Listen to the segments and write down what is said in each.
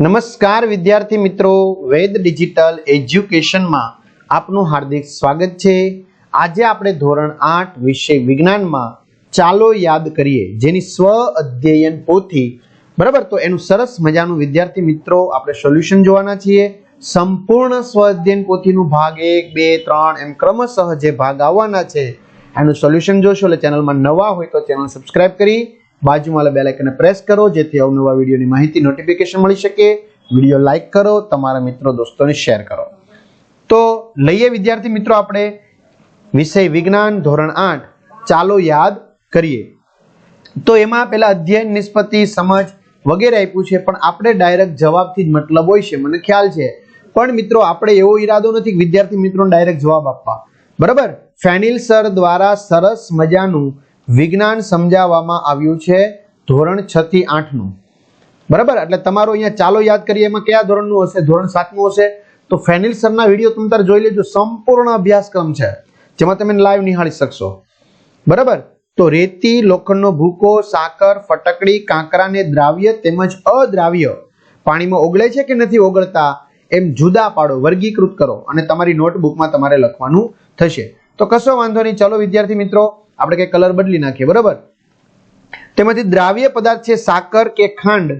નમસ્કાર વિદ્યાર્થી મિત્રો, વેદ ડિજિટલ એજ્યુકેશનમાં આપનું હાર્દિક સ્વાગત છે. આજે આપણે ધોરણ આઠ વિષય વિજ્ઞાનમાં ચાલો યાદ કરીએ, જેની સ્વ અધ્યયન પોથી, બરાબર? તો એનું સરસ મજાનું વિદ્યાર્થી મિત્રો, આપણે સોલ્યુશન જોવાના છીએ. સંપૂર્ણ સ્વ અધ્યયન પોથીનું ભાગ એક, બે, ત્રણ, એમ ક્રમશઃ જે ભાગ આવવાના છે, એનું સોલ્યુશન જોશો. એટલે ચેનલમાં નવા હોય તો ચેનલ સબસ્ક્રાઇબ કરી બાજુમાં બેલ આઇકનને પ્રેસ કરો, જેથી અવનવા વિડીયોની માહિતી નોટિફિકેશન મળી શકે. વીડિયો લાઇક કરો, તમારા મિત્રો, દોસ્તોને શેર કરો. તો લઈએ વિદ્યાર્થી મિત્રો આપણે વિષય વિજ્ઞાન ધોરણ આઠ. ચાલો યાદ કરીએ. તો એમાં પેલા અધ્યયન, નિષ્પત્તિ, સમજ વગેરે આપ્યું છે, પણ આપણે ડાયરેક્ટ જવાબથી જ મતલબ હોય છે, મને ખ્યાલ છે. પણ મિત્રો, આપણે એવો ઈરાદો નથી કે વિદ્યાર્થી મિત્રોને ડાયરેક્ટ જવાબ આપવા. બરાબર? ફેનિલ સર દ્વારા સરસ મજાનું વિજ્ઞાન સમજાવવામાં આવ્યું છે ધોરણ છ થી આઠનું. બરાબર? એટલે તમારો અહીંયા ચાલો યાદ કરીએ, એમાં કયા ધોરણનું હશે? ધોરણ સાતનું હશે? તો ફેનિલ સરના વીડિયો તમે તાર જોઈ લેજો, સંપૂર્ણ અભ્યાસક્રમ છે. જેમાં તમે લાઈવ નિહાળી શકશો. બરાબર? તો રેતી, લોખંડનો ભૂકો, સાકર, ફટકડી, કાંકરાને દ્રાવ્ય તેમજ અદ્રાવ્ય પાણીમાં ઓગળે છે કે નથી ઓગળતા, એમ જુદા પાડો, વર્ગીકૃત કરો અને તમારી નોટબુકમાં તમારે લખવાનું થશે. તો કશો વાંધો નહીં. ચલો વિદ્યાર્થી મિત્રો આપણે કઈ કલર બદલી નાખીએ, બરાબર? તેમાંથી દ્રાવ્ય પદાર્થ છે સાકર કે ખાંડ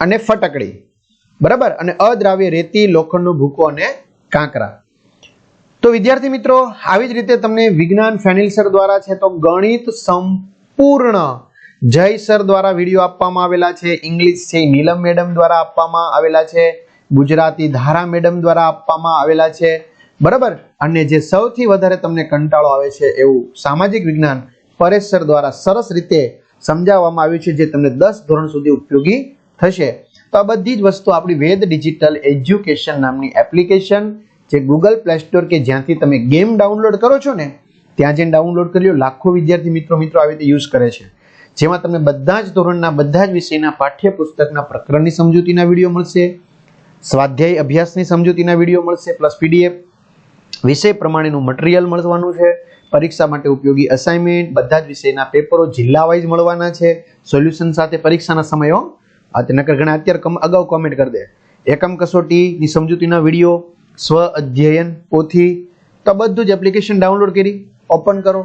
અને ફટકડી, બરાબર? અને અદ્રાવ્ય રેતી, લોખંડનો ભૂકો અને કાંકરા. તો વિદ્યાર્થી મિત્રો, આવી જ રીતે તમને વિજ્ઞાન ફેનિલ સર દ્વારા છે તો ગણિત સંપૂર્ણ જય સર દ્વારા વીડિયો આપવામાં આવેલા છે, ઇંગ્લિશ છે, નીલમ મેડમ દ્વારા આપવામાં આવેલા છે, ગુજરાતી ધારા મેડમ દ્વારા આપવામાં આવેલા છે બરાબર? અને જે સૌથી વધારે તમને કંટાળો આવે છે એવું સામાજિક વિજ્ઞાન પરેશ સર દ્વારા સરસ રીતે સમજાવવામાં આવ્યું છે, જે તમને દસ ધોરણ સુધી ઉપયોગી થશે. તો આ બધી જ વસ્તુ આપણી વેદ ડિજિટલ એજ્યુકેશન નામની એપ્લિકેશન જે ગૂગલ પ્લે સ્ટોર કે જ્યાંથી તમે ગેમ ડાઉનલોડ કરો છો ને, ત્યાં જઈને ડાઉનલોડ કરી લો. લાખો વિદ્યાર્થી મિત્રો મિત્રો આવી રીતે યુઝ કરે છે. જેમાં તમને બધા જ ધોરણના, બધા જ વિષયના પાઠ્યપુસ્તકના પ્રકરણની સમજૂતીના વીડિયો મળશે, સ્વાધ્યાય અભ્યાસની સમજૂતીના વીડિયો મળશે, પ્લસ પીડીએફ વિષય પ્રમાણેનું મટીરિયલ મળવાનું છે. પરીક્ષા માટે ઉપયોગી અસાઇનમેન્ટ બધા જ વિષયના પેપરો જિલ્લા વાઇઝ મળવાના છે. સોલ્યુશન સાથે પરીક્ષાના સમયો. નકર ઘણા અત્યારે અગાઉ કોમેન્ટ કરી દે. એકમ કસોટીની સમજૂતીના વીડિયો, સ્વ અધ્યયન, પોથી, તો બધું જ એપ્લિકેશન ડાઉનલોડ કરી ઓપન કરો.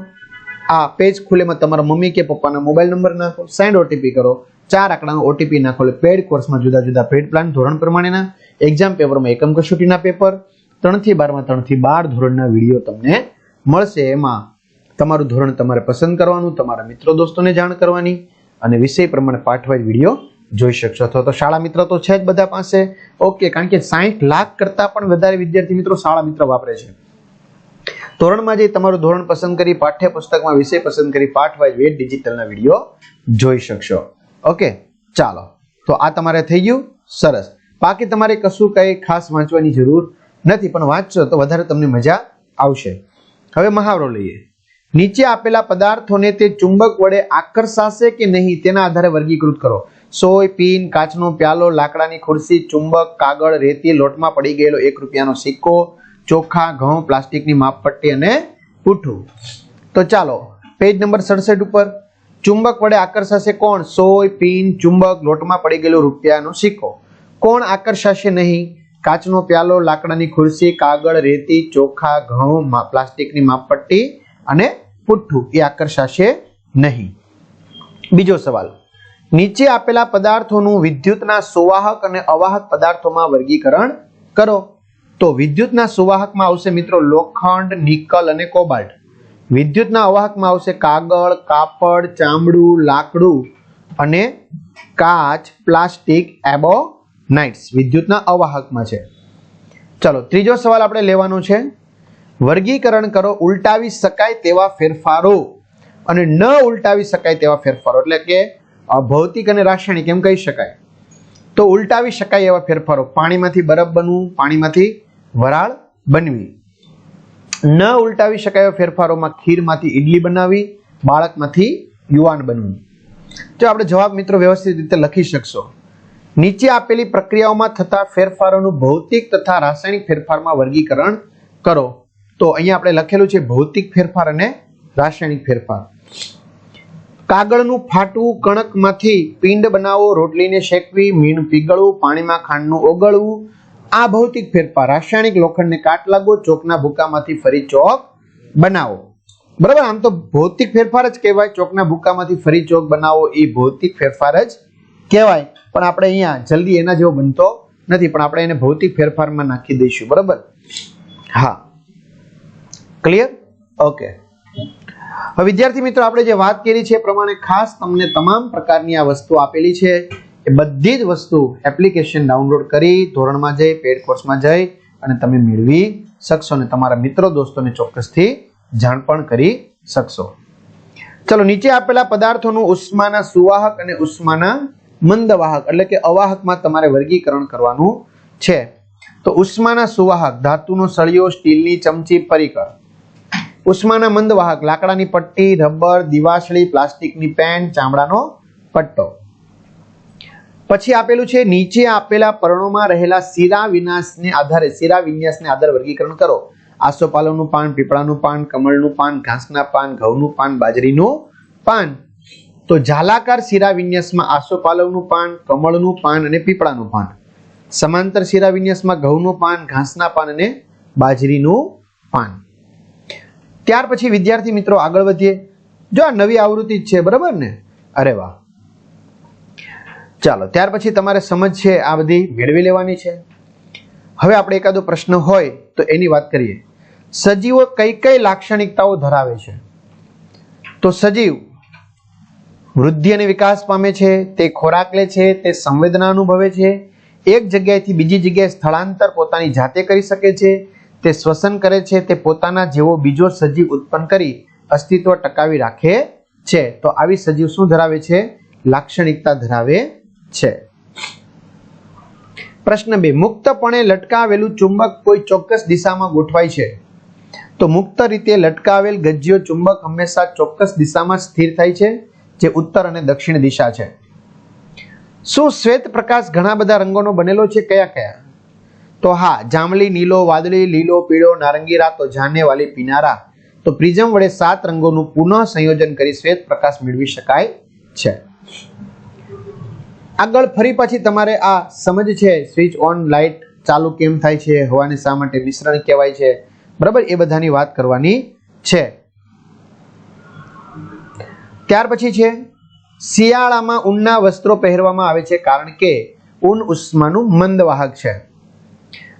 આ પેજ ખુલેમાં તમારા મમ્મી કે પપ્પાના મોબાઈલ નંબર નાખો સેન્ડ ઓટીપી કરો. ચાર આંકડાનો ઓટીપી નાખો એટલે પેડ કોર્સમાં જુદા જુદા પેડ પ્લાન ધોરણ પ્રમાણેના એક્ઝામ પેપરમાં એકમ કસોટીના પેપર ત્રણથી બારમાં ત્રણથી બાર ધોરણના વીડિયો તમને મળશે. એમાં તમારું ધોરણ તમારે પસંદ કરવાનું, તમારા મિત્રો દોસ્તોને જાણ કરવાની અને વિષય પ્રમાણે પાઠવાઈ વીડિયો જોઈ શકશો. અથવા તો શાળા મિત્ર તો છે જ બધા પાસે. ઓકે કારણ કે સાઠ લાખ કરતાં પણ વધારે વિદ્યાર્થી મિત્રો શાળા મિત્ર વાપરે છે. ધોરણમાં જે તમારું ધોરણ પસંદ કરી, પાઠ્યપુસ્તકમાં વિષય પસંદ કરી પાઠ વાઇઝ વેદ ડિજિટલના વીડિયો જોઈ શકશો. ઓકે ચાલો. તો આ તમારે થઈ ગયું. સરસ. બાકી તમારે કશું કંઈ ખાસ વાંચવાની જરૂર નથી, પણ વાંચશો તો વધારે તમને મજા આવશે. હવે મહાવરો લઈએ. નીચે આપેલા પદાર્થોને તે ચુંબક વડે આકર્ષાશે કે નહીં, તેના આધારે વર્ગીકૃત કરો. સોય, પીન, કાચનો પ્યાલો, લાકડાની ખુરશી, ચુંબક, કાગળ, રેતી, લોટમાં પડી ગયેલો એક રૂપિયાનો સિક્કો, ચોખા, ઘઉં, પ્લાસ્ટિકની માપપટ્ટી અને પૂઠું. તો ચાલો, પેજ નંબર સડસઠ ઉપર. ચુંબક વડે આકર્ષાશે કોણ? સોય, પીન, ચુંબક, લોટમાં પડી ગયેલો રૂપિયાનો સિક્કો. કોણ આકર્ષાશે નહીં? કાચનો પ્યાલો, લાકડાની ખુરશી, કાગળ, રેતી, ચોખા, ઘઉં પ્લાસ્ટિકની માપપટ્ટી અને પુઠ્ઠું એ આકર્ષાશે નહીં. બીજો સવાલ. નીચે આપેલા પદાર્થોનું વિદ્યુતના સુવાહક અને અવાહક પદાર્થોમાં વર્ગીકરણ કરો. તો વિદ્યુતના સુવાહકમાં આવશે મિત્રો લોખંડ, નિકલ અને કોબાલ્ટ. વિદ્યુતના અવાહકમાં આવશે કાગળ, કાપડ, ચામડું, લાકડું અને કાચ, પ્લાસ્ટિક, એબો નાઇટ્સ વિદ્યુતના અવાહકમાં છે. ચલો, ત્રીજો સવાલ આપણે લેવાનો છે. વર્ગીકરણ કરો, ઉલટાવી શકાય તેવા ફેરફારો. અને ન ઉલટાવી શકાય તેવા ફેરફારો, એટલે કે ભૌતિક અને રાસાયણિક એમ કહી શકાય. તો ઉલટાવી શકાય એવા ફેરફારો, પાણીમાંથી બરફ બનવું, પાણીમાંથી વરાળ બનવી. ન ઉલટાવી શકાય એવા ફેરફારોમાં ખીરમાંથી ઈડલી બનાવી, બાળકમાંથી યુવાન બનવું. તો આપણે જવાબ મિત્રો વ્યવસ્થિત રીતે લખી શકશો. નીચે આપેલી પ્રક્રિયાઓમાં થતા ફેરફારોનું ભૌતિક તથા રાસાયણિક ફેરફારમાં વર્ગીકરણ કરો. તો અહીંયા આપણે લખેલું છે ભૌતિક ફેરફાર અને રાસાયણિક ફેરફાર. કાગળનું ફાટવું, કણકમાંથી પિંડ બનાવો, રોટલીને શેકવી, મીણ પીગળવું, પાણીમાં ખાંડનું ઓગળવું. આ ભૌતિક ફેરફાર. રાસાયણિક લોખંડને કાટ લાગવો, ચોકના ભૂકામાંથી ફરી ચોક બનાવો. બરાબર? આમ તો ભૌતિક ફેરફાર જ કહેવાય. ચોકના ભૂકામાંથી ફરી ચોક બનાવો, એ ભૌતિક ફેરફાર જ કહેવાય. પણ આપણે અહીંયા જલ્દી એના જેવો બનતો નથી, પણ આપણે એને ભૌતિક ફેરફારમાં નાખી દઈશું. બરાબર? હા. ક્લિયર ઓકે હવે વિદ્યાર્થી મિત્રો, આપણે જે વાત કરી છે એ પ્રમાણે ખાસ તમને તમામ પ્રકારની આ વસ્તુ આપેલી છે એ બધી જ વસ્તુ એપ્લિકેશન ડાઉનલોડ કરી ધોરણમાં જઈ પેડ કોર્સમાં જઈ અને તમે મેળવી શકશો અને તમારા મિત્રો દોસ્તોને ચોક્કસથી જાણ પણ કરી શકશો. ચલો, નીચે આપેલા પદાર્થોનું ઉષ્માના સુવાહક અને ઉષ્માના મંદવાહક, એટલે કે અવાહકમાં તમારે વર્ગીકરણ કરવાનું છે. તો ઉષ્માના સુવાહક, ધાતુનો સળિયો, સ્ટીલની ચમચી, પરિકર. ઉષ્માના મંદવાહક, લાકડાની પટ્ટી, રબર, દિવાસળી, પ્લાસ્ટિકની પેન, ચામડાનો પટ્ટો. પછી આપેલું છે, નીચે આપેલા પર્ણોમાં રહેલા શિરા વિનાશને આધારે, શિરા વિન્યાસને આધારે વર્ગીકરણ કરો. આસોપાલવનું પાન, પીપળાનું પાન, કમળનું પાન, ઘાસના પાન, ઘઉંનું પાન, બાજરીનું પાન. તો ઝાલાકાર શિરા વિન્યાસમાં આસોપાલવનું પાન, કમળનું પાન અને પીપળાનું પાન. સમાંતર શિરા વિન્યાસમાં ઘઉંનું પાન, ઘાસના પાન અને બાજરીનું પાન. ત્યાર પછી વિદ્યાર્થી મિત્રો આગળ વધીએ. જો આ નવી આવૃત્તિ જ છે, બરાબર ને? અરે વાહ. ચાલો, ત્યાર પછી તમારે સમજ છે, આ બધી મેળવી લેવાની છે. હવે આપણે એકાદો પ્રશ્ન હોય તો એની વાત કરીએ. સજીવો કઈ કઈ લાક્ષણિકતાઓ ધરાવે છે? તો સજીવ વૃદ્ધિ અને વિકાસ પામે છે, તે ખોરાક લે છે, તે સંવેદના અનુભવે છે. એક જગ્યાએથી બીજી જગ્યાએ સ્થળાંતર પોતાની જાતે કરી શકે છે, તે શ્વસન કરે છે, તે પોતાના જેવો બીજો સજીવ ઉત્પન્ન કરી અસ્તિત્વ ટકાવી રાખે છે. તો આવી સજીવ શું ધરાવે છે? લાક્ષણિકતા ધરાવે છે. પ્રશ્ન બે, મુક્તપણે લટકાવેલું ચુંબક કોઈ ચોક્કસ દિશામાં ગોઠવાય છે? તો મુક્ત રીતે લટકાવેલ ગજ્યો ચુંબક હંમેશા ચોક્કસ દિશામાં સ્થિર થાય છે. જે ઉત્તર અને દક્ષિણ દિશા છે. શું શ્વેત પ્રકાશ ઘણા બધા રંગોનો બનેલો છે? કયા કયા? તો હા, જાંબલી, નીલો, વાદળી, લીલો, પીળો, નારંગી રાતો જાને વાલી પીનારા. તો પ્રિઝમ વડે સાત રંગોનું પુનઃ સંયોજન કરી શ્વેત પ્રકાશ મેળવી શકાય છે. આગળ ફરી પાછી તમારે આ સમજ છે, સ્વિચ ઓન, લાઇટ ચાલુ કેમ થાય છે, હવાને શા માટે મિશ્રણ કહેવાય છે? બરાબર, એ બધાની વાત કરવાની છે. ત્યાર પછી છે, શિયાળામાં ઊનના વસ્ત્રો પહેરવામાં આવે છે કારણ કે ઊન ઉષ્માનું મંદવાહક છે.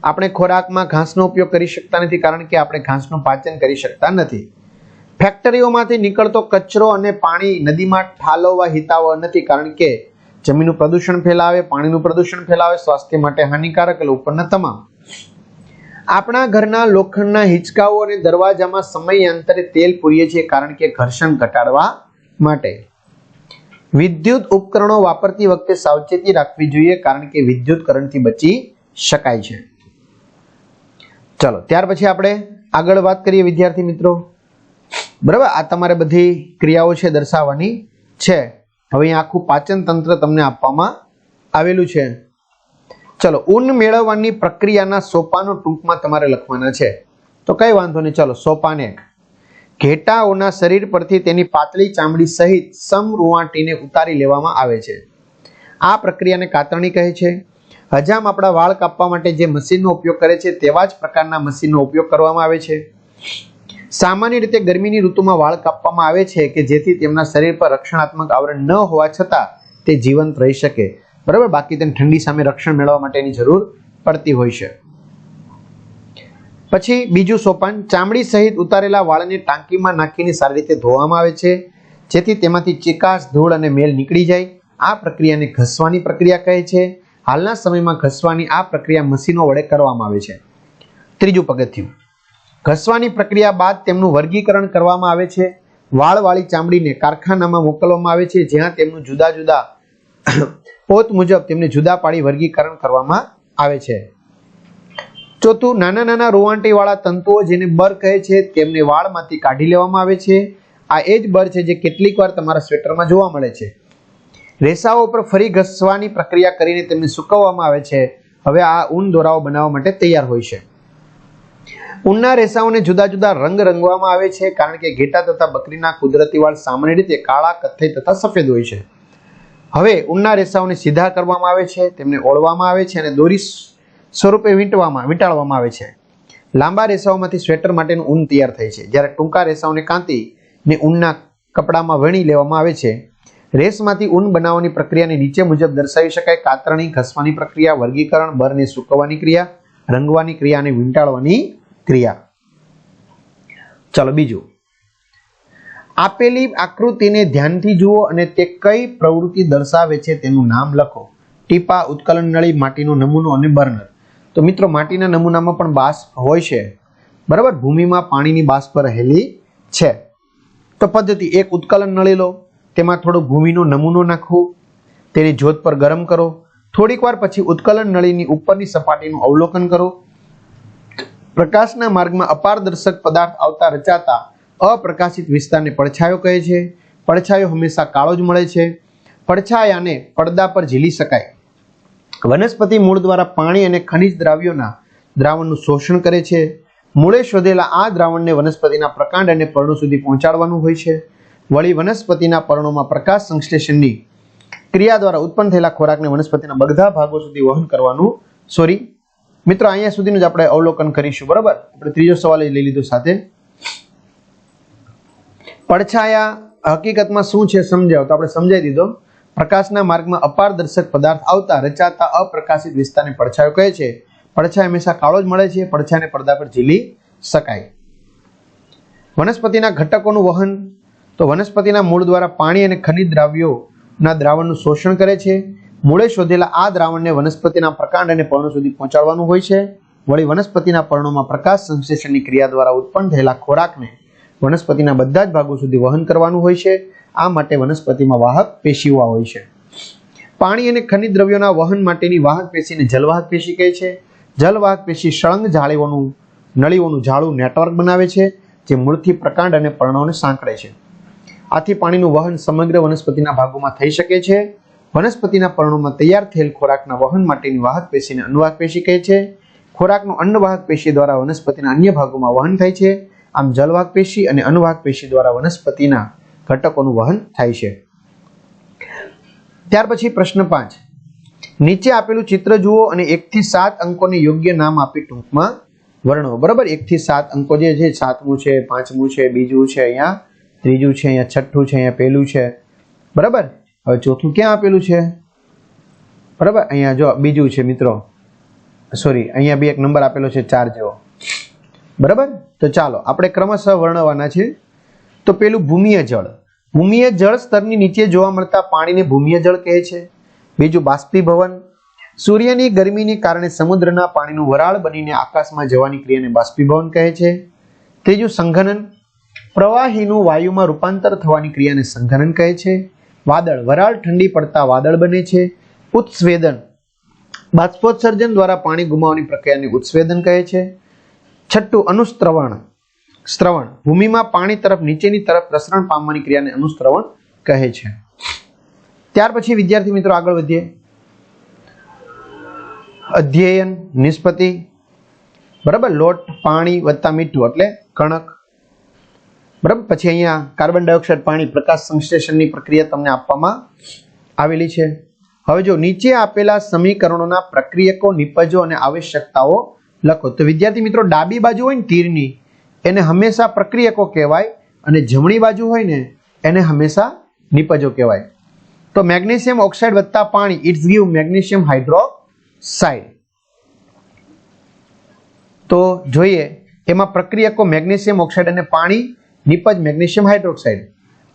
આપણે ખોરાકમાં ઘાસનો ઉપયોગ કરી શકતા નથી કારણ કે આપણે ઘાસનું પાચન કરી શકતા નથી. ફેક્ટરીઓમાંથી નીકળતો કચરો અને પાણી નદીમાં ઠાલવવા હિતાવહ નથી કારણ કે જમીનનું પ્રદૂષણ ફેલાવે, પાણીનું પ્રદૂષણ ફેલાવે, સ્વાસ્થ્ય માટે હાનિકારક એટલે ઉપરના તમામ. આપણા ઘરના લોખંડના હિંચકાઓ અને દરવાજામાં સમયાંતરે તેલ પૂરીએ છીએ કારણ કે ઘર્ષણ ઘટાડવા માટે. વિદ્યુત ઉપકરણો વાપરતી વખતે સાવચેતી રાખવી જોઈએ કારણ કે વિદ્યુત કરંટથી બચી શકાય છે. ચલો, ત્યાર પછી આપણે આગળ વાત કરીએ વિદ્યાર્થી મિત્રો. બરાબર? આ તમારે બધી ક્રિયાઓ છે દર્શાવવાની છે. હવે આખું પાચન તંત્ર તમને આપવામાં આવેલું છે. ચલો, ઊન મેળવવાની પ્રક્રિયાના સોપાનો ટૂંકમાં તમારે લખવાના છે. તો કઈ વાંધો નહીં. ચલો, સોપાન એક ઘેટાઓના શરીર પરથી તેની પાતળી ચામડી સહિત સમ રૂવાટીને ઉતારી લેવામાં આવે છે. આ પ્રક્રિયાને કાતરણી કહે છે. હજામ આપણા વાળ કાપવા માટે જે મશીનનો ઉપયોગ કરે છે તેવા જ પ્રકારના મશીનનો ઉપયોગ કરવામાં આવે છે. સામાન્ય રીતે ગરમીની ઋતુમાં વાળ કાપવામાં આવે છે કે જેથી તેમના શરીર પર રક્ષણાત્મક આવરણ ન હોવા છતાં તે જીવંત રહી શકે. બરાબર? બાકી તેને ઠંડી સામે રક્ષણ મેળવવા માટેની જરૂર પડતી હોય છે. પછી બીજું સોપાન, ચામડી સહિત ઉતારેલા વાળને ટાંકીમાં નાખીને સારી રીતે ધોવામાં આવે છે, જેથી તેમાંથી ચિકાસ ધૂળ અને મેલ નીકળી જાય. આ પ્રક્રિયાને ઘસવાની પ્રક્રિયા કહે છે. હાલના સમયમાં ઘસવાની આ પ્રક્રિયા મશીનો વડે કરવામાં આવે છે. ત્રીજું પગથિયું. ઘસવાની પ્રક્રિયા બાદ તેમનું વર્ગીકરણ કરવામાં આવે છે. વાળવાળી ચામડીને કારખાનામાં મોકલવામાં આવે છે, જ્યાં તેમનું જુદા જુદા પોત મુજબ તેમને જુદા પાડી વર્ગીકરણ કરવામાં આવે છે. ચોથું, નાના નાના રોવાંટીવાળા તંતુઓ જેને બર કહે છે, તેમને વાળમાંથી કાઢી લેવામાં આવે છે. આ એ જ બર છે જે કેટલીક વાર તમારા સ્વેટરમાં જોવા મળે છે. રેસાઓ પર ફરી ઘસવાની પ્રક્રિયા કરીને તેમને સૂકવવામાં આવે છે. હવે આ ઊન દોરાઓ બનાવવા માટે તૈયાર હોય છે. ઊનના રેસાઓને જુદા જુદા રંગ રંગવામાં આવે છે, કારણ કે ઘેટા તથા બકરીના કુદરતી વાળ સામાન્ય રીતે કાળા, કથ્થઈ તથા સફેદ હોય છે. હવે ઊનના રેસાઓને સીધા કરવામાં આવે છે, તેમને ઓળવામાં આવે છે અને દોરી સ્વરૂપે વીંટવામાં, વીંટાળવામાં આવે છે. લાંબા રેસાઓમાંથી સ્વેટર માટેનું ઊન તૈયાર થાય છે. જ્યારે ટૂંકા રેસાઓને કાંતીને ઊનના કપડામાં વણી લેવામાં આવે છે. રેસમાંથી ઊન બનાવવાની પ્રક્રિયાને નીચે મુજબ દર્શાવી શકાય. કાતરણી, ઘસવાની પ્રક્રિયા, વર્ગીકરણ, બરને સૂકવવાની ક્રિયા, રંગવાની ક્રિયા અને વીંટાળવાની ક્રિયા. ચાલો બીજું. આપેલી આકૃતિને ધ્યાનથી જુઓ અને તે કઈ પ્રવૃત્તિ દર્શાવે છે તેનું નામ લખો. ટીપા ઉત્કલન નળી માટીનો નમૂનો અને બર્નર. તો મિત્રો, માટીના નમૂનામાં પણ બાષ્પ હોય છે. બરાબર? ભૂમિમાં પાણીની બાષ્પ રહેલી છે. તો પદ્ધતિ એક, ઉત્કલન નળી લો. તેમાં થોડો ભૂમિનો નમૂનો નાખવો તેની જ્યોત પર ગરમ કરો. થોડીક વાર પછી ઉત્કલન નળીની ઉપરની સપાટીનું અવલોકન કરો. પ્રકાશના માર્ગમાં અપારદર્શક પદાર્થ આવતા રચાતા અપ્રકાશિત વિસ્તારને પડછાયો કહે છે. પડછાયો હંમેશા કાળો જ મળે છે. પડછાયાને પડદા પર ઝીલી શકાય. વનસ્પતિ મૂળ દ્વારા પાણી અને ખનિજ દ્રાવ્યોના દ્રાવણનું શોષણ કરે છે. મૂળે શોધેલા આ દ્રાવણને વનસ્પતિના પ્રકાંડ અને પર્ણો સુધી પહોંચાડવાનું હોય છે. વળી વનસ્પતિના પર્ણોમાં પ્રકાશ સંશ્લેષણની ક્રિયા દ્વારા ઉત્પન્ન થયેલા ખોરાકને વનસ્પતિના બધા ભાગો સુધી વહન કરવાનું, સોરી, મિત્રો, અહીંયા સુધીનું જ આપણે અવલોકન કરીશું, બરાબર? આપણે ત્રીજો સવાલ એ લઈ લીધો સાથે. પડછાયા હકીકતમાં શું છે સમજાવો? તો આપણે સમજાવી દીધો. પ્રકાશના માર્ગમાં અપારદર્શક પદાર્થ આવતા, રચાતા, અપ્રકાશિત વિસ્તારને પડછાયો કહે છે. પડછાય હંમેશા કાળો જ મળે છે, પડછાયાને પડદા પર ઝીલી શકાય. વનસ્પતિના ઘટકોનું વહન, તો વનસ્પતિના મૂળ દ્વારા પાણી અને ખનિજ દ્રાવ્યોના દ્રાવણનું શોષણ કરે છે. મૂળે શોધેલા આ દ્રાવણને વનસ્પતિના પ્રકાંડ અને પર્ણો સુધી પહોંચાડવાનું હોય છે. વળી વનસ્પતિના પર્ણોમાં પ્રકાશ સંશ્લેષણની ક્રિયા દ્વારા ઉત્પન્ન થયેલા ખોરાકને વનસ્પતિના બધા જ ભાગો સુધી વહન કરવાનું હોય છે. આ માટે વનસ્પતિમાં વાહક પેશીઓ હોય છે. પાણી અને ખનિજ દ્રવ્યોના વહન માટેની વાહક પેશીને જલવાહક પેશી કહે છે. જલવાહક પેશી સળંગ જાળીઓનું, નળીઓનું જાળું નેટવર્ક બનાવે છે, જે મૂળથી પ્રકાંડ અને પર્ણોને સાંકળે છે. આથી પાણીનું વહન સમગ્ર વનસ્પતિના ભાગોમાં થઈ શકે છે. વનસ્પતિના પર્ણોમાં તૈયાર થયેલ ખોરાકના વહન માટેની વાહક પેશીને અન્નવાહક પેશી કહે છે. ખોરાકનું અન્નવાહક પેશી દ્વારા વનસ્પતિના અન્ય ભાગોમાં વહન થાય છે. આમ જલવાહક પેશી અને અન્નવાહક પેશી દ્વારા વનસ્પતિના ઘટકોનું વહન થાય છે. ત્યાર પછી પ્રશ્ન પાંચ. નીચે આપેલું ચિત્ર જુઓ અને એકથી સાત અંકોને યોગ્ય નામ આપી ટૂંકમાં વર્ણવો. બરાબર? એકથી સાત અંકો જે છે, સાતમું છે, પાંચમું છે, બીજું છે અહીંયા, ત્રીજું છે અહીંયા, છઠ્ઠું છે અહીંયા પહેલું છે. બરાબર? હવે ચોથું ક્યાં આપેલું છે? બરાબર? અહીંયા જો, બીજું છે મિત્રો. સોરી, અહીંયા બી એક નંબર આપેલો છે, ચાર જેવો. બરાબર? તો ચાલો, આપણે ક્રમશઃ વર્ણવવાના છે. તો પેલું ભૂમિય જળ. ભૂમિય જળ સ્તરની નીચે જોવા મળતા પાણીને ભૂમિય જળ કહે છે. બીજું બાષ્પીભવન. સૂર્યની ગરમીને કારણે સમુદ્રના પાણીનું વરાળ બનીને આકાશમાં જવાની ક્રિયાને બાષ્પીભવન કહે છે. ત્રીજું સંઘનન. પ્રવાહીનું વાયુમાં રૂપાંતર થવાની ક્રિયાને સંઘનન કહે છે. વાદળ. વરાળ ઠંડી પડતા વાદળ બને છે. ઉત્સ્વેદન. બાષ્પોત્સર્જન દ્વારા પાણી ગુમાવવાની પ્રક્રિયાને ઉત્સ્વેદન કહે છે. છઠ્ઠું અનુસ્ત્રવણ. સ્ત્રવણ ભૂમિમાં પાણી તરફ, નીચેની તરફ પ્રસરણ પામવાની ક્રિયાને અનુસ્ત્રવણ કહે છે. ત્યાર પછી, વિદ્યાર્થી મિત્રો, આગળ વધીએ. અધ્યયન, નિષ્પતિ. બરાબર? લોટ, પાણી વત્તા મીઠું, એટલે કણક. બરાબર? પછી અહીંયા કાર્બન ડાયોક્સાઇડ, પાણી, પ્રકાશ સંશ્લેષણની પ્રક્રિયા તમને આપવામાં આવેલી છે. હવે જો નીચે આપેલા સમીકરણોના પ્રક્રિયકો, નિપજો અને આવશ્યકતાઓ લખો. તો વિદ્યાર્થી મિત્રો, ડાબી બાજુ હોય ને તીરની એને હંમેશા પ્રક્રિયકો કહેવાય અને જમણી બાજુ હોય ને, એને હંમેશા નિપજો કહેવાય. તો મેગ્નેશિયમ ઓક્સાઇડ વત્તા પાણી ઇટ્સ ગીવ મેગ્નેશિયમ હાઇડ્રોક્સાઇડ. તો જોઈએ, એમાં પ્રક્રિયકો મેગ્નેશિયમ ઓક્સાઇડ અને પાણી, નિપજ મેગ્નેશિયમ હાઇડ્રોક્સાઇડ.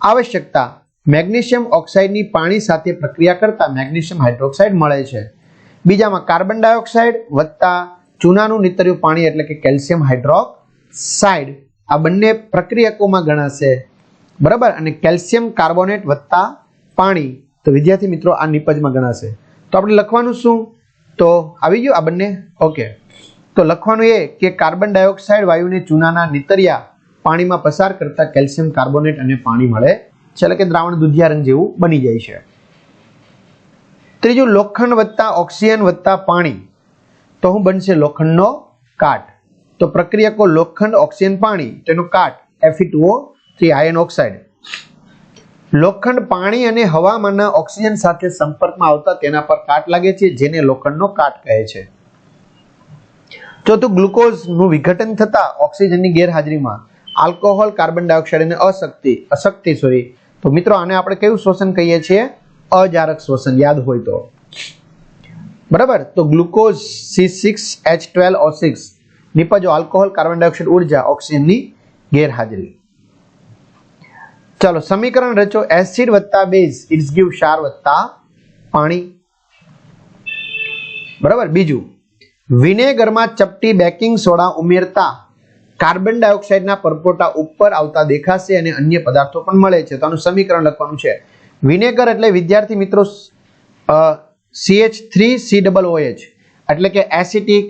આવશ્યકતા, મેગ્નેશિયમ ઓક્સાઇડની પાણી સાથે પ્રક્રિયા કરતા મેગ્નેશિયમ હાઇડ્રોક્સાઇડ મળે છે. બીજામાં કાર્બન ડાયોક્સાઇડ વત્તા ચૂનાનું નીતર્યું પાણી એટલે કે કેલ્શિયમ હાઇડ્રોક્સાઇડ આ બંને પ્રક્રિયકોમાં ગણાશે. બરાબર? અને કેલ્શિયમ કાર્બોનેટ વત્તા પાણી. તો વિદ્યાર્થી મિત્રો, આ નિપજમાં ગણાશે. તો આપણે લખવાનું શું? તો આવી ગયું આ બંને? ઓકે. તો લખવાનું એ કે કાર્બન ડાયોક્સાઇડ વાયુને ચૂનાના નીતરિયા પાણીમાં પસાર કરતા કેલ્શિયમ કાર્બોનેટ અને પાણી મળે. છે એટલે કે દ્રાવણ દુધિયા રંગ જેવું બની જાય છે. ત્રીજું, લોખંડ વત્તા ઓક્સિજન વત્તા પાણી. તો શું બનશે લોખંડનો કાટ. તો પ્રક્રિયકો લોખંડ, ઓક્સિજન, પાણી, તેનું કાટ Fe2O થ્રી આયન ઓક્સાઇડ લોખંડ, પાણી અને હવામાંના ઓક્સિજન સાથે સંપર્કમાં આવતા તેના પર કાટ લાગે છે, જેને લોખંડનો કાટ કહે છે. ચોથું, ગ્લુકોઝનું વિઘટન થતા ઓક્સિજનની ગેરહાજરીમાં આલ્કોહોલ, કાર્બન ડાયોક્સાઇડ અને અશક્તિ અશક્તિ સોરી તો મિત્રો, આને આપણે કયું શ્વસન કહીએ છીએ? અજારક શ્વસન, યાદ હોય તો. બરાબર? તો glucose C six H twelve O six નિપજો alcohol, carbon dioxide, ઊર્જા, ઓક્સિજનની ગેરહાજરી. ચાલો, સમીકરણ રચો. એસિડ વત્તા બેઝ, ઇટ્સ ગીવ ક્ષાર વત્તા પાણી. બરાબર? બીજું. વિનેગરમાં ચપટી બેકિંગ સોડા ઉમેરતા કાર્બન ડાયોક્સાઇડના પરપોટા ઉપર આવતા દેખાશે અને અન્ય પદાર્થો પણ મળે છે. તો આનું સમીકરણ લખવાનું છે. વિનેગર એટલે વિદ્યાર્થી મિત્રો CH three C double OH એટલે કે એસિટિક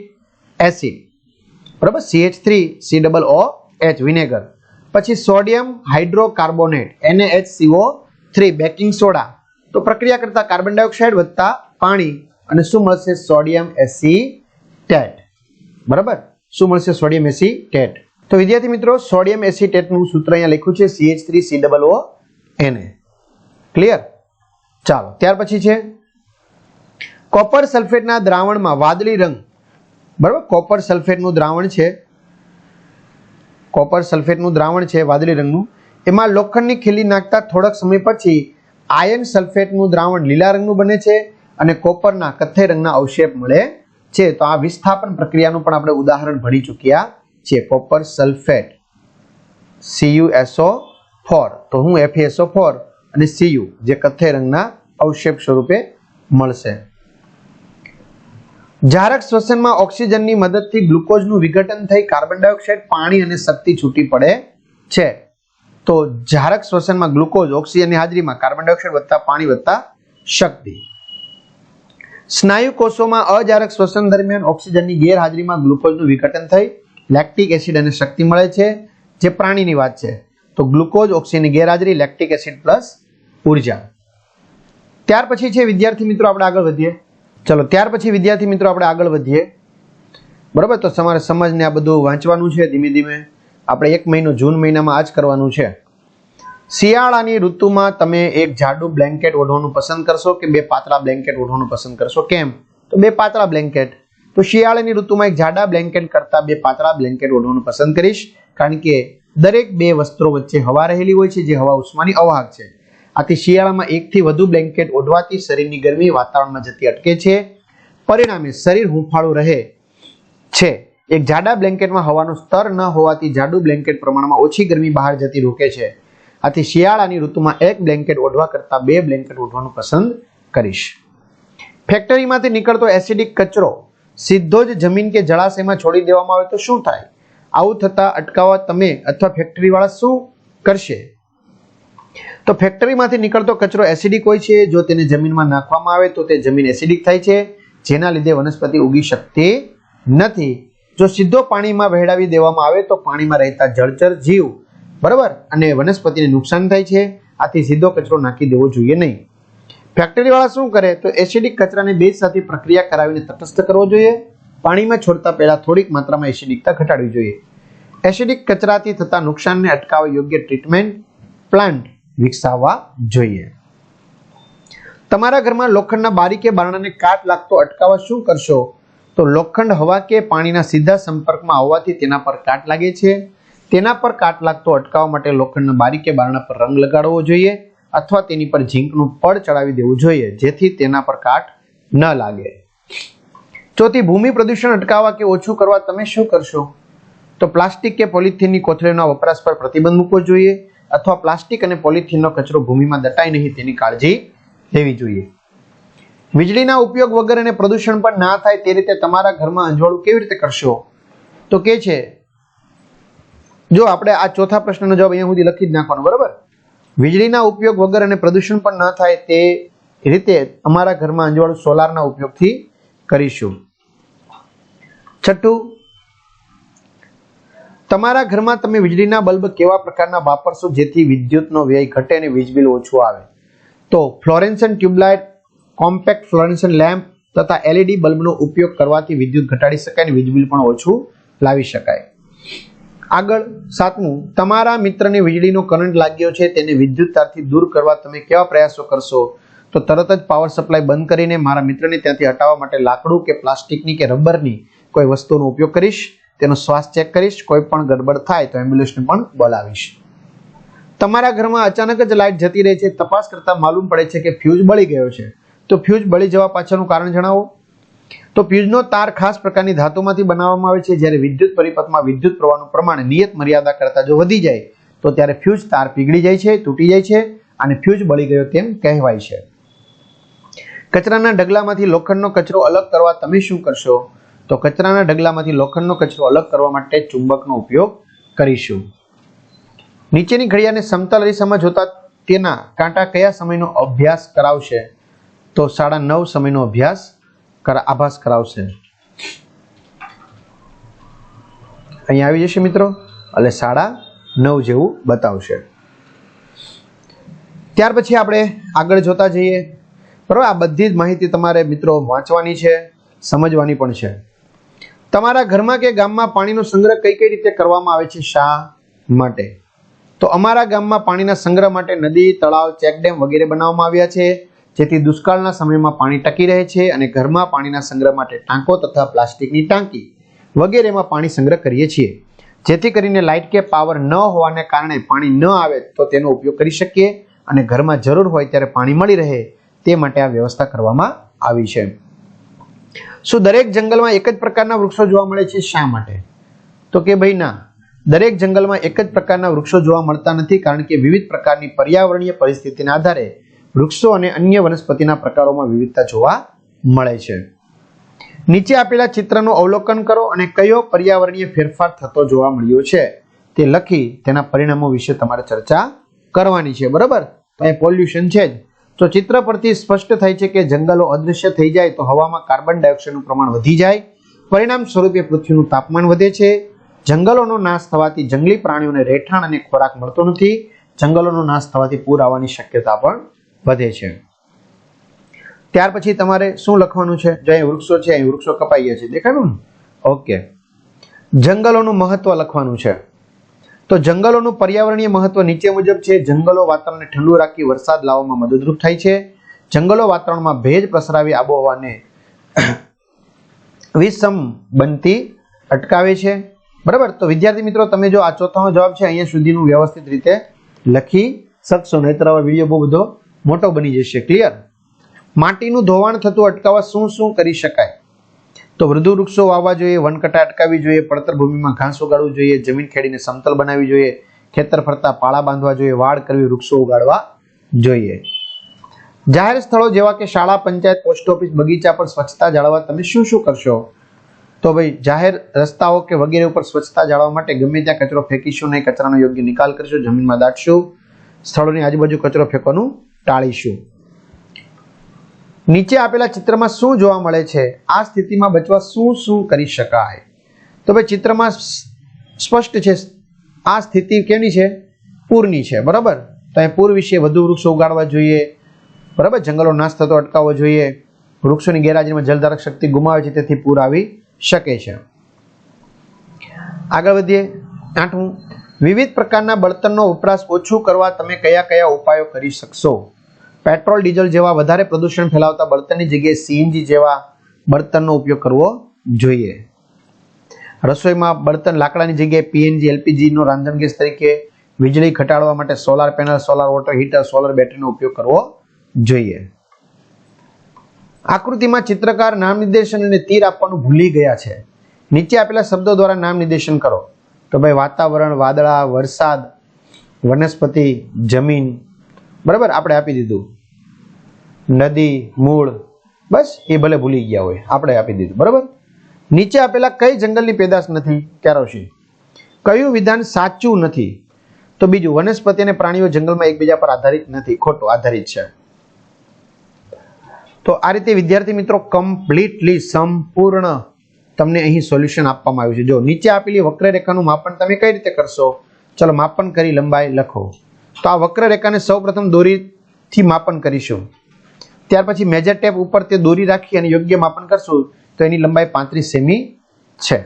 એસિડ. બરાબર? CH three C double O H vinegar પછી sodium hydrocarbonate NaHCO three baking soda તો પ્રક્રિયા કરતા કાર્બન ડાયોક્સાઇડ વત્તા પાણી અને શું મળશે? સોડિયમ એસિટેટ બરાબર? શું મળશે? સોડિયમ એસિટેટ તો વિદ્યાર્થી મિત્રો સોડિયમ એસિટેટનું સૂત્ર અહીંયા લખ્યું છે CH three C double O એને ક્લિયર ચાલો, ત્યાર પછી છે. કોપર સલ્ફેટના દ્રાવણમાં વાદળી રંગ બરાબર? કોપર સલ્ફેટનું દ્રાવણ છે. કોપર સલ્ફેટનું દ્રાવણ છે વાદળી રંગનું. એમાં લોખંડની ખીલી નાખતા થોડાક સમય પછી આયર્ન સલ્ફેટનું દ્રાવણ લીલા રંગનું બને છે અને કોપરના કથ્થઈ રંગના અવશેપ મળે છે. તો આ વિસ્થાપન પ્રક્રિયાનું પણ આપણે ઉદાહરણ ભણી ચૂક્યા છીએ કોપર સલ્ફેટ સીયુએસઓ ફોર તો હું એફએસઓ ફોર અને સીયુ જે કથ્થઈ રંગના અવશેપ સ્વરૂપે મળશે. જારક શ્વસનમાં ઓક્સિજનની મદદથી ગ્લુકોઝનું વિઘટન થઈ કાર્બન ડાયોક્સાઇડ, પાણી અને શક્તિ છૂટી પડે છે. તો જારક શ્વસનમાં ગ્લુકોઝ ઓક્સિજનની હાજરીમાં કાર્બન ડાયોક્સાઇડ વધતા, પાણી વધતા શક્તિ. સ્નાયુ કોષોમાં અજારક શ્વસન દરમિયાન ઓક્સિજનની ગેરહાજરીમાં ગ્લુકોઝનું વિઘટન થઈ લેક્ટિક એસિડ અને શક્તિ મળે છે, જે પ્રાણીની વાત છે. તો ગ્લુકોઝ ઓક્સિજનની ગેરહાજરી, લેક્ટિક એસિડ પ્લસ ઊર્જા. ત્યાર પછી છે વિદ્યાર્થી મિત્રો, આપણે આગળ વધીએ. ચલો, ત્યાર પછી વિદ્યાર્થી મિત્રો આપણે આગળ વધીએ. બરાબર? તો તમારે સમાજને આ બધું વાંચવાનું છે, ધીમે ધીમે. આપણે એક મહિનો, જૂન મહિનામાં આ જ કરવાનું છે. શિયાળાની ઋતુમાં તમે એક જાડું બ્લેન્કેટ ઓઢવાનું પસંદ કરશો કે બે પાતળા બ્લેન્કેટ ઓઢવાનું પસંદ કરશો? કેમ? તો બે પાતળા બ્લેન્કેટ. તો શિયાળાની ઋતુમાં એક જાડા બ્લેન્કેટ કરતાં બે પાતળા બ્લેન્કેટ ઓઢવાનું પસંદ કરીશ. કારણ કે દરેક બે વસ્ત્રો વચ્ચે હવા રહેલી હોય છે, જે હવા ઉષ્માની અવાહક છે. આથી શિયાળામાં એકથી વધુ બ્લેન્કેટ ઓઢવાથી શરીરની ગરમી વાતાવરણમાં જતી અટકે છે. પરિણામે શરીર હૂંફાળું રહે છે. એક જાડા બ્લેન્કેટમાં હવાનું સ્તર ન હોવાથી જાડું બ્લેન્કેટ પ્રમાણમાં ઓછી ગરમી બહાર જતી રોકે છે. આથી શિયાળાની ઋતુમાં એક બ્લેન્કેટ ઓઢવા કરતાં બે બ્લેન્કેટ ઓઢવાનું પસંદ કરીશ. ફેક્ટરીમાંથી નીકળતો એસિડિક કચરો સીધો જ જમીન કે જળાશયમાં છોડી દેવામાં આવે તો શું થાય? આવું થતાં અટકાવવા તમે અથવા ફેક્ટરીવાળા શું કરશે? તો ફેક્ટરીમાંથી નીકળતો કચરો એસિડિક હોય છે. જો તેને જમીનમાં નાખવામાં આવે તો તે જમીન એસિડિક થાય છે. જેના લીધે વનસ્પતિ ઉગી શકતી નથી. જો સીધો પાણીમાં વહેડાવી દેવામાં આવે તો પાણીમાં રહેતા જળચર જીવ, બરાબર? અને વનસ્પતિને નુકસાન થાય છે. આથી સીધો કચરો નાખી દેવો જોઈએ નહીં. ફેક્ટરીવાળા શું કરે? તો એસિડિક કચરાને બેજ સાથે પ્રક્રિયા કરાવીને તટસ્થ કરવો જોઈએ. પાણીમાં છોડતા પહેલા થોડીક માત્રામાં એસિડિકતા ઘટાડવી જોઈએ. એસિડિક કચરાથી થતા નુકસાનને અટકાવવા યોગ્ય ટ્રીટમેન્ટ, પ્લાન્ટ વિકસાવવા જોઈએ. તમારા ઘરમાં લોખંડના બારી કે બારણાને કાટ લાગતો અટકાવવા શું કરશો? તો લોખંડ હવા કે પાણીના સીધા સંપર્કમાં આવવાથી તેના પર કાટ લાગે છે. તેના પર કાટ લાગતો અટકાવવા માટે લોખંડના બારી કે બારણા પર રંગ લગાડવો જોઈએ અથવા તેની પર ઝીંકનું પડ ચડાવી દેવું જોઈએ, જેથી તેના પર કાટ ન લાગે. ચોથી, ભૂમિ પ્રદૂષણ અટકાવવા કે ઓછું કરવા તમે શું કરશો? તો પ્લાસ્ટિક કે પોલિથીનની કોથળીના વપરાશ પર પ્રતિબંધ મૂકવો જોઈએ. અથવા પ્લાસ્ટિક અને પોલિથીનનો કચરો ભૂમિમાં દટાય નહીં તેની કાળજી લેવી જોઈએ. વીજળીના ઉપયોગ વગર અને પ્રદૂષણ પણ ના થાય તે રીતે તમારા ઘરમાં અંજવાળું કેવી રીતે કરશો? તો કે છે, જો આપણે આ ચોથા પ્રશ્નનો જવાબ અહીંયા સુધી લખી જ નાખવાનો, બરાબર? વીજળીના ઉપયોગ વગર અને પ્રદૂષણ પણ ન થાય તે રીતે અમારા ઘરમાં અંજવાળું સોલારના ઉપયોગથી કરીશું. છઠ્ઠું તમારા ઘરમાં તમે વીજળીના બલ્બ કેવા પ્રકારના વાપરશો જેથી વિદ્યુતનો વ્યય ઘટે અને વીજ બિલ ઓછું આવે? તો fluorescent tubelight, compact fluorescent lamp તથા એલઈડી બલ્બનો ઉપયોગ કરવાથી વિદ્યુત ઘટાડી શકાય અને વીજ બિલ પણ ઓછું લાવી શકાય. આગળ સાતમું, તમારા મિત્રને વીજળીનો કરંટ લાગ્યો છે તેને વિદ્યુત તારથી દૂર કરવા તમે કેવા પ્રયાસો કરશો? તો તરત જ પાવર સપ્લાય બંધ કરીને મારા મિત્રને ત્યાંથી હટાવવા માટે લાકડું કે પ્લાસ્ટિકની કે રબરની કોઈ વસ્તુનો ઉપયોગ કરીશ. તેનો શ્વાસ ચેક કરીશ, કોઈ પણ ગડબડ થાય તો એમ્બ્યુલન્સને પણ બોલાવીશ. તમારા ઘરમાં અચાનક જ લાઇટ જતી રહે છે, તપાસ કરતા માલુમ પડે છે કે ફ્યુઝ બળી ગયો છે. તો ફ્યુઝ બળી જવા પાછળનું કારણ જણાવો. તો ફ્યુઝનો તાર ખાસ પ્રકારની ધાતુમાંથી બનાવવામાં આવે છે, જ્યારે વિદ્યુત પરિપથમાં વિદ્યુત પ્રવાહનું પ્રમાણ નિયત મર્યાદા કરતાં જો વધી જાય, તો ત્યારે ફ્યુઝ તાર પીગળી જાય છે, તૂટી જાય છે અને ફ્યુઝ બળી ગયો તેમ કહેવાય છે. કચરાના ઢગલામાંથી લોખંડનો કચરો અલગ કરવા તમે શું કરશો? તો કચરાના ઢગલામાંથી લોખંડનો કચરો અલગ કરવા માટે ચુંબકનો ઉપયોગ કરીશું. નીચેની ઘડિયાળને સમતલ અરીસામાં જોતા તેના કાંટા કયા સમયનો અભ્યાસ કરાવશે? તો સાડા નવ સમયનો અભ્યાસ આભાસ કરાવશે. અહીંયા આવી જશે મિત્રો. એટલે સાડા નવ જેવું બતાવશે. ત્યાર પછી આપણે આગળ જોતા જઈએ. બરાબર, આ બધી જ માહિતી તમારે મિત્રો વાંચવાની છે, સમજવાની પણ છે. તમારા ઘરમાં કે ગામમાં પાણીનો સંગ્રહ કઈ કઈ રીતે કરવામાં આવે છે શા માટે? તો અમારા ગામમાં પાણીના સંગ્રહ માટે નદી, તળાવ, ચેકડેમ વગેરે બનાવવામાં આવ્યા છે. જેથી દુષ્કાળના સમયમાં પાણી ટકી રહે છે અને ઘરમાં પાણીના સંગ્રહ માટે ટાંકો તથા પ્લાસ્ટિકની ટાંકી વગેરેમાં પાણી સંગ્રહ કરીએ છીએ. જેથી કરીને લાઇટ કે પાવર ન હોવાને કારણે પાણી ન આવે તો તેનો ઉપયોગ કરી શકીએ અને ઘરમાં જરૂર હોય ત્યારે પાણી મળી રહે તે માટે આ વ્યવસ્થા કરવામાં આવી છે. શું દરેક જંગલમાં એક જ પ્રકારના વૃક્ષો જોવા મળે છે? શા માટે? તો કે ભાઈ ના, દરેક જંગલમાં એક જ પ્રકારના વૃક્ષો જોવા મળતા નથી કારણ કે વિવિધ પ્રકારની પર્યાવરણીય પરિસ્થિતિના આધારે વૃક્ષો અને અન્ય વનસ્પતિના પ્રકારોમાં વિવિધતા જોવા મળે છે. નીચે આપેલા ચિત્રનું અવલોકન કરો અને કયો પર્યાવરણીય ફેરફાર થતો જોવા મળ્યો છે તે લખી તેના પરિણામો વિશે તમારે ચર્ચા કરવાની છે. બરાબર? તો અહીં પોલ્યુશન છે જ. તો ચિત્ર પરથી સ્પષ્ટ થાય છે કે જંગલો અદૃશ્ય થઈ જાય તો હવામાં કાર્બન ડાયોક્સાઇડનું પ્રમાણ વધી જાય. પરિણામ સ્વરૂપે પૃથ્વીનું તાપમાન વધે છે. જંગલોનો નાશ થવાથી જંગલી પ્રાણીઓને રહેઠાણ અને ખોરાક મળતો નથી. જંગલોનો નાશ થવાથી પૂર આવવાની શક્યતા પણ વધે છે. ત્યાર પછી તમારે શું લખવાનું છે? જો વૃક્ષો છે, અહીં વૃક્ષો કપાઈ ગયા છે. દેખાયું ને? ઓકે. જંગલોનું મહત્વ લખવાનું છે. તો જંગલોનું પર્યાવરણીય મહત્વ નીચે મુજબ છે. જંગલો વાતાવરણને ઠંડુ રાખી વરસાદ લાવવામાં મદદરૂપ થાય છે. જંગલો વાતાવરણમાં ભેજ પ્રસરાવી આબોહવાને વિષમ બનતી અટકાવે છે. બરાબર? તો વિદ્યાર્થી મિત્રો, તમે જો આ ચોથાનો જવાબ છે, અહીંયા સુધીનું વ્યવસ્થિત રીતે લખી શકશો, નહીતર હવે વીડિયો બહુ બધો મોટો બની જશે. ક્લિયર માટીનું ધોવાણ થતું અટકાવવા શું શું કરી શકાય? તો વૃદ્ધ વૃક્ષો વાવવા જોઈએ, વનકટા અટકાવી જોઈએ, પડતર ભૂમિમાં ઘાસ ઉગાડવું જોઈએ, જમીન ખેડીને સમતલ બનાવવી જોઈએ, ખેતર ફરતા પાળા બાંધવા જોઈએ, વાડ કરવી, વૃક્ષો ઉગાડવા જોઈએ. જાહેર સ્થળો જેવા કે શાળા, પંચાયત, પોસ્ટ ઓફિસ, બગીચા પર સ્વચ્છતા જાળવવા તમે શું શું કરશો? તો ભાઈ, જાહેર રસ્તાઓ કે વગેરે ઉપર સ્વચ્છતા જાળવવા માટે ગમે ત્યાં કચરો ફેંકીશું નહીં, કચરાનો યોગ્ય નિકાલ કરીશું, જમીનમાં દાટશું સ્થળોની આજુબાજુ કચરો ફેંકવાનું ટાળીશું. નીચે આપેલા ચિત્રમાં શું જોવા મળે છે? આ સ્થિતિમાં બચવા શું શું કરી શકાય? તો ભાઈ ચિત્રમાં સ્પષ્ટ છે, આ સ્થિતિ કેની છે? પૂરની છે, બરાબર? તો એ પૂર વિશે વધુ વૃક્ષો ઉગાડવા જોઈએ, બરાબર? જંગલો નાશ થતો અટકાવવો જોઈએ, વૃક્ષોની ગેરહાજરીમાં જલધારક શક્તિ ગુમાવે છે, તેથી પૂર આવી શકે છે. આગળ વધીએ. આઠમું, વિવિધ પ્રકારના બળતણનો વપરાશ ઓછું કરવા તમે કયા કયા ઉપાયો કરી શકશો? પેટ્રોલ, ડીઝલ જેવા વધારે પ્રદૂષણ ફેલાવતા બળતણની જગ્યાએ સીએનજી જેવા બળતણનો ઉપયોગ કરવો જોઈએ. રસોઈમાં બળતણ લાકડાની જગ્યાએ પીએનજી, એલપીજીનો રાંધણ ગેસ તરીકે વીજળી ઘટાડવા માટે solar panel, solar water heater, solar બેટરીનો ઉપયોગ કરવો જોઈએ. આકૃતિમાં ચિત્રકાર નામ નિર્દેશન અને તીર આપવાનું ભૂલી ગયા છે. નીચે આપેલા શબ્દો દ્વારા નામ નિર્દેશન કરો. તો ભાઈ, વાતાવરણ, વાદળા, વરસાદ, વનસ્પતિ, જમીન, બરાબર? આપણે આપી દીધું. નદી, મૂળ, બસ એ ભલે ભૂલી ગયા હોય. આપણે આપી દીધું, બરાબર? નીચે આપેલા કઈ જંગલની પેદાશ નથી? કેરોશી કયું વિધાન સાચું નથી? તો બીજું, વનસ્પતિ અને પ્રાણીઓ જંગલમાં એકબીજા પર આધારિત નથી. ખોટું, આધારિત છે. તો આ રીતે, વિદ્યાર્થી મિત્રો કમ્પ્લીટલી સંપૂર્ણ તમને અહીં સોલ્યુશન આપવામાં આવ્યું છે. જો નીચે આપેલી વક્રરેખાનું માપન તમે કઈ રીતે કરશો? ચલો, માપન કરી લંબાઈ લખો. તો આ વક્રરેખાને સૌપ્રથમ દોરીથી માપન કરીશું. ત્યાર પછી મેજર ટેપ ઉપર તે દોરી રાખી અને યોગ્ય માપન કરશું, તો એની લંબાઈ પાંત્રીસ સેમી છે.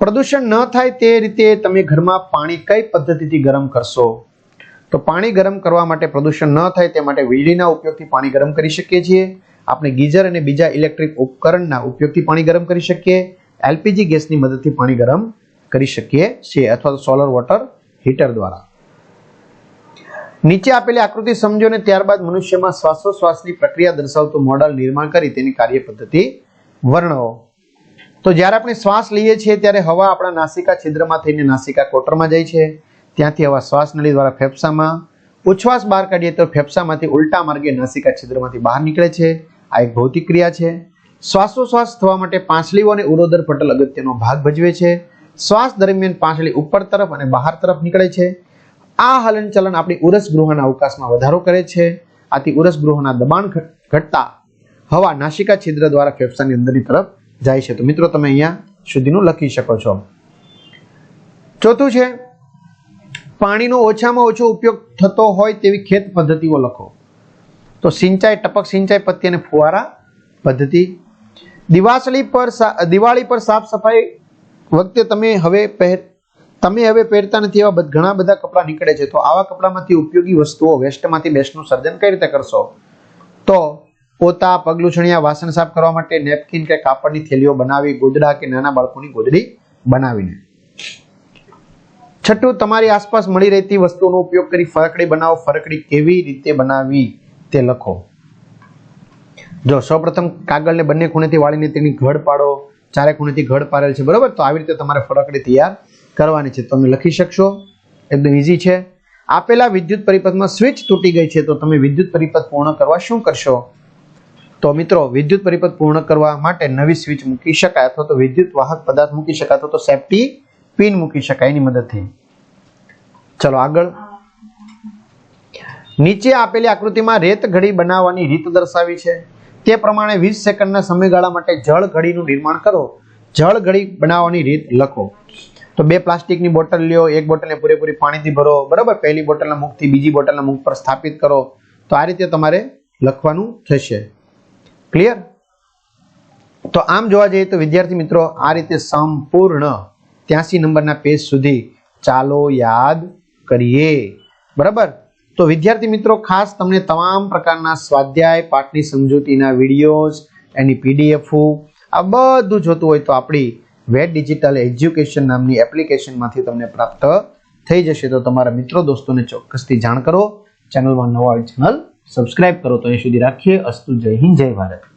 પ્રદૂષણ ન થાય તે રીતે તમે ઘરમાં પાણી કઈ પદ્ધતિથી ગરમ કરશો? તો પાણી ગરમ કરવા માટે પ્રદૂષણ ન થાય તે માટે વીજળીના ઉપયોગથી પાણી ગરમ કરી શકીએ છીએ. આપણે ગીઝર અને બીજા ઇલેક્ટ્રિક ઉપકરણના ઉપયોગથી પાણી ગરમ કરી શકીએ. એલપીજી ગેસની મદદથી પાણી ગરમ કરી શકીએ છીએ અથવા તો સોલર વોટર હીટર દ્વારા. નીચે આપેલી આકૃતિ સમજો અને ત્યારબાદ મનુષ્યમાં શ્વાસોશ્વાસની પ્રક્રિયા દર્શાવતું મોડલ નિર્માણ કરી તેની કાર્ય પદ્ધતિ વર્ણવો. તો જ્યારે આપણે શ્વાસ લઈએ છીએ, ત્યારે હવા આપણા નાસિકા છિદ્રમાં થઈને નાસિકા કોટરમાં જાય છે. ત્યાંથી હવા શ્વાસ નળી દ્વારા ફેફસામાં. ઉચ્છ્વાસ બહાર કાઢીએ તો ફેફસામાંથી ઉલટા માર્ગે નાસિકા છિદ્રમાંથી બહાર નીકળે છે. આ એક ભૌતિક ક્રિયા છે. શ્વાસોશ્વાસ થવા માટે પાંસળીઓ અને ઉરોદર પટલ અગત્યનો ભાગ ભજવે છે. શ્વાસ દરમિયાન પાંસળી ઉપર તરફ અને બહાર તરફ નીકળે છે. આ હલનચલન આપણી ઉરસ ગૃહના અવકાશમાં વધારો કરે છે. આથી ઉરસ ગૃહના દબાણ ઘટતા હવા નાસિકા છિદ્ર દ્વારા ફેફસાની અંદરની તરફ જાય છે. તો મિત્રો, તમે અહીંયા સુધીનું લખી શકો છો. ચોથું છે, પાણીનો ઓછામાં ઓછો ઉપયોગ થતો હોય તેવી ખેત પદ્ધતિઓ લખો. તો સિંચાઈ, ટપક સિંચાઈ પદ્ધતિ અને ફુવારા પદ્ધતિ. દિવાસળી પર દિવાળી પર સાફ સફાઈ વખતે તમે હવે પહેર તમે હવે પહેરતા નથી એવા ઘણા બધા કપડાં નીકળે છે. તો આવા કપડામાંથી ઉપયોગી વસ્તુઓ વેસ્ટમાંથી બેસ્ટનું સર્જન કઈ રીતે કરશો? તો પોતા પગલુછણિયા વાસણ સાફ કરવા માટે નેપકિન કે કાપડની થેલીઓ બનાવી, ગોદડા કે નાના બાળકોની ગોદડી બનાવીને. છઠ્ઠું, તમારી આસપાસ મળી રહેતી વસ્તુઓનો ઉપયોગ કરી ફરકડી બનાવો. ફરકડી કેવી રીતે બનાવી તે લખો. જો સૌપ્રથમ કાગળને બંને ખૂણેથી વાળીને તેની ઘડ પાડો. ચારે ખૂણેથી ઘડ પાડેલ છે, બરાબર? તો આવી રીતે તમારે ફરકડી તૈયાર કરવાની છે. તમે લખી શકશો. એકદમ ઇઝી છે. આપેલા વિદ્યુત પરિપથમાં સ્વિચ તૂટી ગઈ છે તો તમે વિદ્યુત પરિપથ પૂર્ણ કરવા શું કરશો? તો મિત્રો, વિદ્યુત પરિપથ પૂર્ણ કરવા માટે નવી સ્વિચ મૂકી શકાય અથવા તો વિદ્યુત વાહક પદાર્થ મૂકી શકાય અથવા તો સેફટી પિન મૂકી શકાય એની મદદથી. ચલો આગળ. નીચે આપેલી આકૃતિમાં રેત ઘડી બનાવવાની રીત દર્શાવી છે. તે પ્રમાણે વીસ સેકન્ડના સમયગાળા માટે જળ ઘડીનું નિર્માણ કરો. જળ ઘડી બનાવવાની રીત લખો. તો બે પ્લાસ્ટિકની બોટલ લ્યો, એક બોટલને પૂરેપૂરી પાણીથી ભરો, બરાબર? પહેલી બોટલના મુખથી બીજી બોટલના મુખ પર સ્થાપિત કરો. તો આ રીતે તમારે લખવાનું થશે. ક્લિયર તો આમ જોવા જઈએ તો વિદ્યાર્થી મિત્રો, આ રીતે સંપૂર્ણ ત્યાસી નંબરના પેજ સુધી ચાલો યાદ કરીએ. બરાબર? તો વિદ્યાર્થી મિત્રો, ખાસ તમને તમામ પ્રકારના સ્વાધ્યાય, પાઠની સમજૂતીના વિડીયોઝ એની પીડીએફ આ બધું જોતું હોય તો આપણી વેટ ડિજિટલ એજ્યુકેશન નામની એપ્લિકેશનમાંથી તમને પ્રાપ્ત થઈ જશે. તો તમારા મિત્રો દોસ્તોને ચોક્કસથી જાણ કરો. ચેનલમાં નવા ચેનલ સબસ્ક્રાઇબ કરો. તો અહીં સુધી રાખીએ. અસ્તુ જય હિન્દ, જય ભારત.